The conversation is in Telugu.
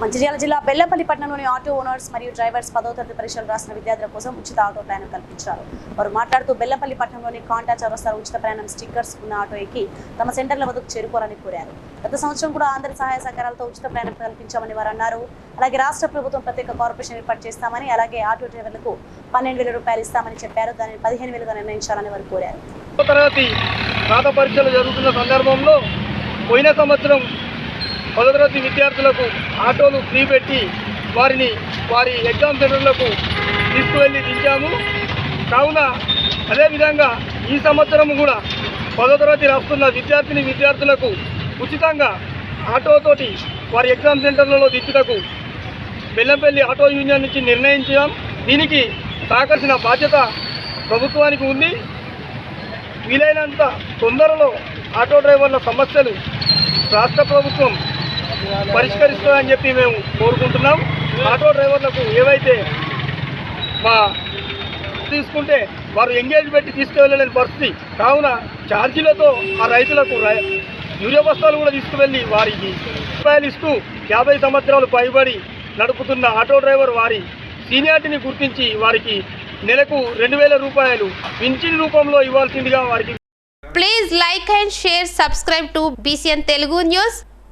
మంచిర్యాల జిల్లా బెల్లపల్లి పట్టణంలోని ఆటో ఓనర్స్ మరియు డ్రైవర్స్ పదో తరగతి పరీక్షలు రాసిన విద్యార్థుల కోసం ఉచిత ఆటో ప్రయాణం కల్పించారు. వారు మాట్లాడుతూ బెల్లపల్లి పట్టణంలోని కాంటా చౌరస్తాలో ఉచిత ప్రయాణం స్టిక్కర్స్ ఉన్న ఆటో ఎక్కి తమ సెంటర్ల వద్దకు చేరుకోవాలని కోరారు. గత సంవత్సరం కూడా అందరి సహాయ సహకారాలతో ఉచిత ప్రయాణం కల్పించామని వారు అన్నారు. అలాగే రాష్ట్ర ప్రభుత్వం ప్రత్యేక కార్పొరేషన్ ఏర్పాటు చేస్తామని అలాగే ఆటో డ్రైవర్లకు పన్నెండు వేల రూపాయలు ఇస్తామని చెప్పారు. దానిని పదిహేను వేలుగా నిర్ణయించాలని వారు కోరారు. తరగతి రాత పరీక్షలు జరుగుతున్న సందర్భంలో పోయిన సంవత్సరం తరగతి విద్యార్థులకు ఆటోలు ఫ్రీ పెట్టి వారిని వారి ఎగ్జామ్ సెంటర్లకు తీసుకువెళ్ళి దించాము. కావున అదేవిధంగా ఈ సంవత్సరం కూడా పదో తరగతి రాస్తున్న విద్యార్థిని విద్యార్థులకు ఉచితంగా ఆటోతోటి వారి ఎగ్జామ్ సెంటర్లలో దించుటకు బెల్లంపల్లి ఆటో యూనియన్ నుంచి నిర్ణయించాం. దీనికి సహకరించిన బాధ్యత ప్రభుత్వానికి ఉంది. వీలైనంత తొందరలో ఆటో డ్రైవర్ల సమస్యలు రాష్ట్ర ప్రభుత్వం పరిష్కరిస్తుందని చెప్పి మేము కోరుకుంటున్నాం. ఆటో డ్రైవర్లకు ఏవైతే మా తీసుకుంటే వారు ఎంగేజ్ పెట్టి తీసుకువెళ్ళలేని పరిస్థితి. కావున ఛార్జీలతో ఆ రైతులకు యూరియా బస్తాలు కూడా తీసుకువెళ్ళి వారికి రూపాయలు ఇస్తూ యాభై సంవత్సరాలు పైబడి నడుపుతున్న ఆటో డ్రైవర్ వారి సీనియారిటీని గుర్తించి వారికి నెలకు రెండు వేల రూపాయలు పింఛన్ రూపంలో ఇవ్వాల్సిందిగా వారికి please like and share subscribe to BCN Telugu news